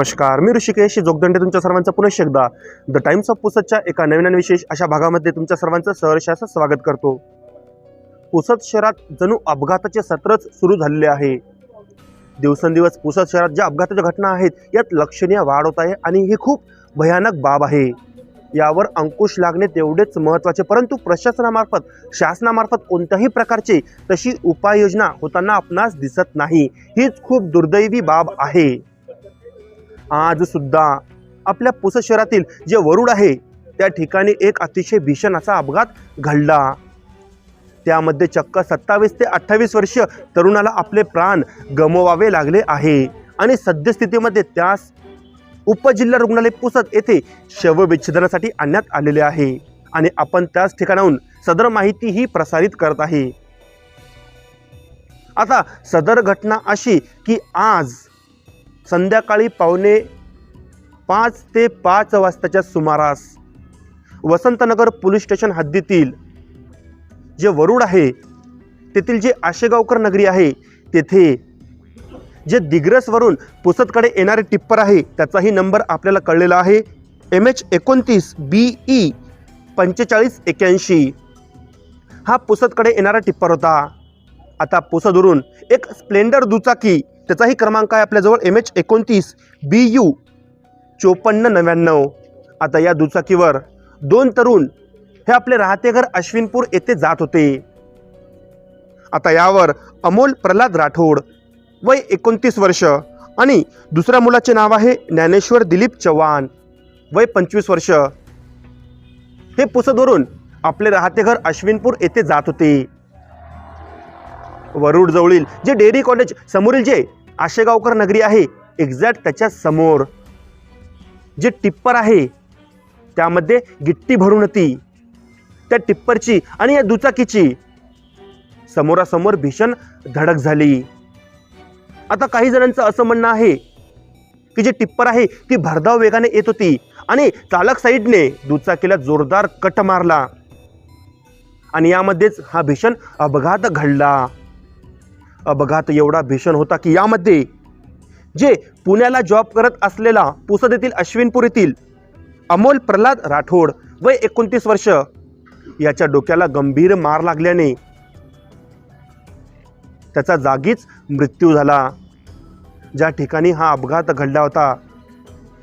नमस्कार. मी ऋषिकेश जोगदंडे तुमच्या सर्वांचं पुनश्च एकदा. द टाइम्स ऑफ पुसदच्या एका नवीन आणि विशेष अशा भागामध्ये तुमच्या सर्वांचं सहर्षाचं स्वागत करतो. पुसद शहरात जणू अपघाताचे सत्रच सुरू झालेले आहे. दिवसेंदिवस पुसद शहरात ज्या अपघाताच्या घटना आहेत यात लक्षणीय वाढ होत आहे आणि ही खूप भयानक बाब आहे. यावर अंकुश लागणे तेवढेच महत्त्वाचे परंतु प्रशासनामार्फत शासनामार्फत कोणत्याही प्रकारचे तशी उपाययोजना होताना आपणास दिसत नाही. हीच खूप दुर्दैवी बाब आहे. आज सुद्धा आपल्या पुसद शहरातील जे वरुड आहे त्या ठिकाणी एक अतिशय भीषण असा अपघात घडला. त्यामध्ये चक्क सत्तावीस ते अठ्ठावीस वर्ष तरुणाला आपले प्राण गमवावे लागले आहे आणि सद्यस्थितीमध्ये त्यास उपजिल्हा रुग्णालय पुसद येथे शवविच्छेदनासाठी आणण्यात आलेले आहे आणि आपण त्याच ठिकाणाहून सदर माहिती ही प्रसारित करत आहे. आता सदर घटना अशी की आज संध्याकाळी पावणे पाच ते पाच वाजताच्या सुमारास वसंतनगर पोलीस स्टेशन हद्दीतील जे वरुड आहे तेथील जे आशेगावकर नगरी आहे तेथे जे दिग्रसवरून पुसदकडे येणारे टिप्पर आहे त्याचाही नंबर आपल्याला कळलेला आहे. एम एच एकोणतीस बी ई पंचेचाळीस एक्याऐंशी हा पुसदकडे येणारा टिप्पर होता. आता पुसदवरून एक स्प्लेंडर दुचाकी त्याचाही क्रमांक आहे आपल्याजवळ एम एच एकोणतीस बी यू चोपन्न नव्याण्णव. आता या दुचाकीवर दोन तरुण हे आपले राहते घर अश्विनपूर येथे जात होते. आता यावर अमोल प्रल्हाद राठोड वय एकोणतीस वर्ष आणि दुसऱ्या मुलाचे नाव आहे ज्ञानेश्वर दिलीप चव्हाण वय पंचवीस वर्ष. हे पुसदवरून आपले राहते घर अश्विनपूर येथे जात होते. वरुड जवळील जे डेअरी कॉलेज समोरील जे आशेगावकर नगरी आहे एक्झॅक्ट त्याच्यासमोर. जे टिप्पर आहे त्यामध्ये गिट्टी भरून होती त्या टिप्परची आणि या दुचाकीची समोरासमोर भीषण धडक झाली. आता काही जणांचं असं म्हणणं आहे की जे टिप्पर आहे ती भरधाव वेगाने येत होती आणि चालक साईडने दुचाकीला जोरदार कट मारला. आणि यामध्येच हा भीषण अपघात घडला. अपघात एवढा भीषण होता की यामध्ये जे पुण्याला जॉब करत असलेला पुसद येथील अश्विनपूर येथील अमोल प्रल्हाद राठोड वय एकोणतीस वर्ष याच्या डोक्याला गंभीर मार लागल्याने त्याचा जागीच मृत्यू झाला. ज्या ठिकाणी हा अपघात घडला होता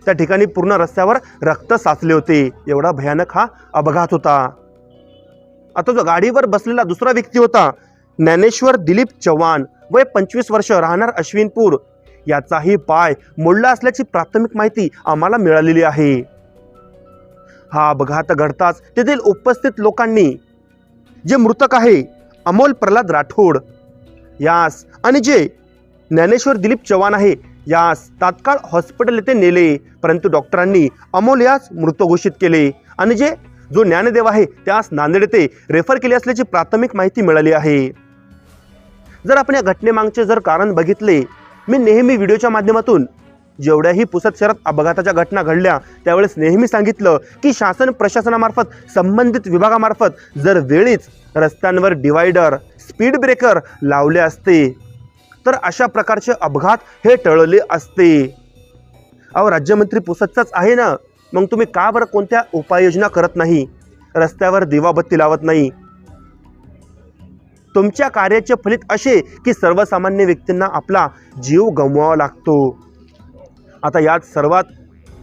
त्या ठिकाणी पूर्ण रस्त्यावर रक्त साचले होते. एवढा भयानक हा अपघात होता. आता जो गाडीवर बसलेला दुसरा व्यक्ती होता ज्ञानेश्वर दिलीप चव्हाण वय पंचवीस वर्ष राहणार अश्विनपूर. याचाही पाय मोडला असल्याची प्राथमिक माहिती आम्हाला मिळालेली आहे. हा अपघात घडताच तेथील उपस्थित लोकांनी जे मृतक आहे अमोल प्रल्हाद राठोड यास आणि जे ज्ञानेश्वर दिलीप चव्हाण आहे यास तात्काळ हॉस्पिटल येथे नेले. परंतु डॉक्टरांनी अमोल यास मृत घोषित केले आणि जे जो ज्ञानदेव आहे त्यास नांदेड येथे रेफर केले असल्याची प्राथमिक माहिती मिळाली आहे. जर आपण या घटनेमागचे जर कारण बघितले मी नेहमी व्हिडिओच्या माध्यमातून जेवढ्याही पुसद शहरात अपघाताच्या घटना घडल्या त्यावेळेस नेहमी सांगितलं की शासन प्रशासनामार्फत संबंधित विभागामार्फत जर वेळीच रस्त्यांवर डिवायडर स्पीड ब्रेकर लावले असते तर अशा प्रकारचे अपघात हे टळले असते. अहो राज्यमंत्री पुसदचाच आहे ना? मग तुम्ही का बरं कोणत्या उपाययोजना करत नाही? रस्त्यावर दिवाबत्ती लावत नाही? तुमच्या कार्याचे फलित असे की सर्वसामान्य व्यक्तींना आपला जीव गमवावा लागतो. आता यात सर्वात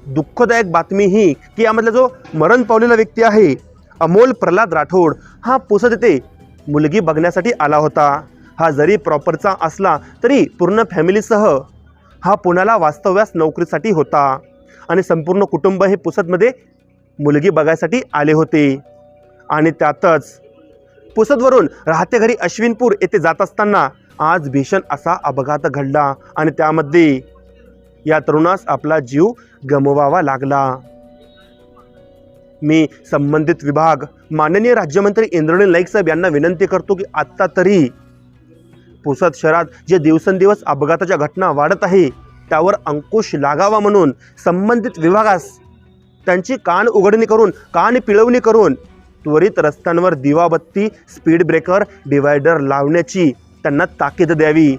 दुःखदायक बातमी ही की यामधला जो मरण पावलेला व्यक्ती आहे अमोल प्रल्हाद राठोड हा पुसत येथे मुलगी बघण्यासाठी आला होता. हा जरी प्रॉपरचा असला तरी पूर्ण फॅमिलीसह हा पुण्याला वास्तव्यास नोकरीसाठी होता आणि संपूर्ण कुटुंब हे पुसतमध्ये मुलगी बघायसाठी आले होते. आणि त्यातच पुसदवरून राहते घरी अश्विनपूर येथे जात असताना आज भीषण असा अपघात घडला आणि त्यामध्ये या तरुणास आपला जीव गमवावा लागला. मी संबंधित विभाग माननीय राज्यमंत्री इंद्रनील नाईक साहेब यांना विनंती करतो की आत्ता तरी पुसद शहरात जे दिवसेंदिवस अपघाताच्या घटना वाढत आहे त्यावर अंकुश लागावा म्हणून संबंधित विभागास त्यांची कान उघडणी करून कान पिळवणी करून त्वरित रस्त्यांवर दिवाबत्ती स्पीड ब्रेकर डिवायडर लावण्याची त्यांना ताकीद द्यावी.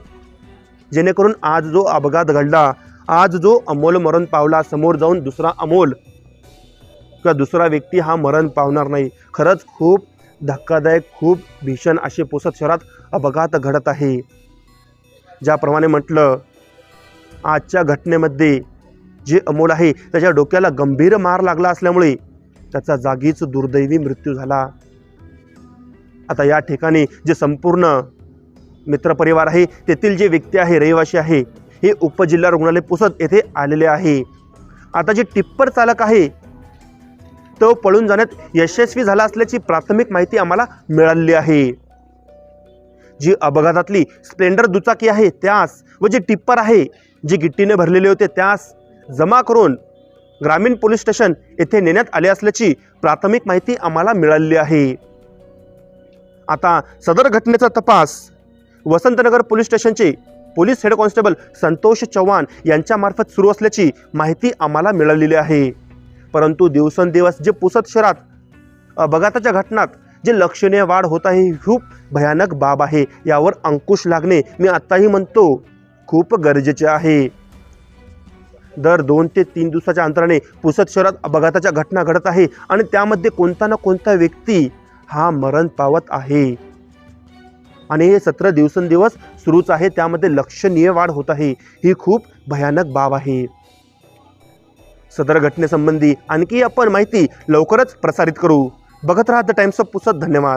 जेणेकरून आज जो अपघात घडला आज जो अमोल मरण पावला समोर जाऊन दुसरा अमोल किंवा दुसरा व्यक्ती हा मरण पावणार नाही. खरंच खूप धक्कादायक खूप भीषण असे पोसत शहरात अपघात घडत आहे. ज्याप्रमाणे म्हटलं आजच्या घटनेमध्ये जे अमोल आहे त्याच्या डोक्याला गंभीर मार लागला असल्यामुळे त्याचा जागीच दुर्दैवी मृत्यू झाला. आता या ठिकाणी जे संपूर्ण मित्रपरिवार आहे तेथील जे व्यक्ती आहे रहिवासी आहे हे उपजिल्हा रुग्णालय पुसद येथे आलेले आहे. आता जे टिप्पर चालक आहे तो पळून जाण्यात यशस्वी झाला असल्याची प्राथमिक माहिती आम्हाला मिळालेली आहे. जी अपघातातली स्प्लेंडर दुचाकी आहे त्यास व जे टिप्पर आहे जे गिट्टीने भरलेले होते त्यास जमा करून ग्रामीण पोलीस स्टेशन येथे नेण्यात आले असल्याची प्राथमिक माहिती आम्हाला मिळालेली आहे. आता सदर घटनेचा तपास. वसंतनगर पोलीस स्टेशनचे police head constable Santosh Chavan यांच्यामार्फत सुरू असल्याची माहिती आम्हाला मिळालेली आहे. परंतु दिवसेंदिवस जे पुसत शहरात अपघाताच्या घटनात जे लक्षणीय वाढ होत आहे ही खूप भयानक बाब आहे. यावर अंकुश लागणे मी आत्ताही म्हणतो खूप गरजेचे आहे. दर दोन ते तीन दिवसाच्या अंतराने पुसद शहरात अपघाताच्या घटना घडत आहे आणि त्यामध्ये कोणता ना कोणता व्यक्ती हा मरण पावत आहे. आणि हे सत्र दिवसेंदिवस सुरूच आहे त्यामध्ये लक्षणीय वाढ होत आहे. ही खूप भयानक बाब आहे. सदर घटनेसंबंधी आणखी आपण माहिती लवकरच प्रसारित करू. बघत राहा द टाइम्स ऑफ पुसद. धन्यवाद.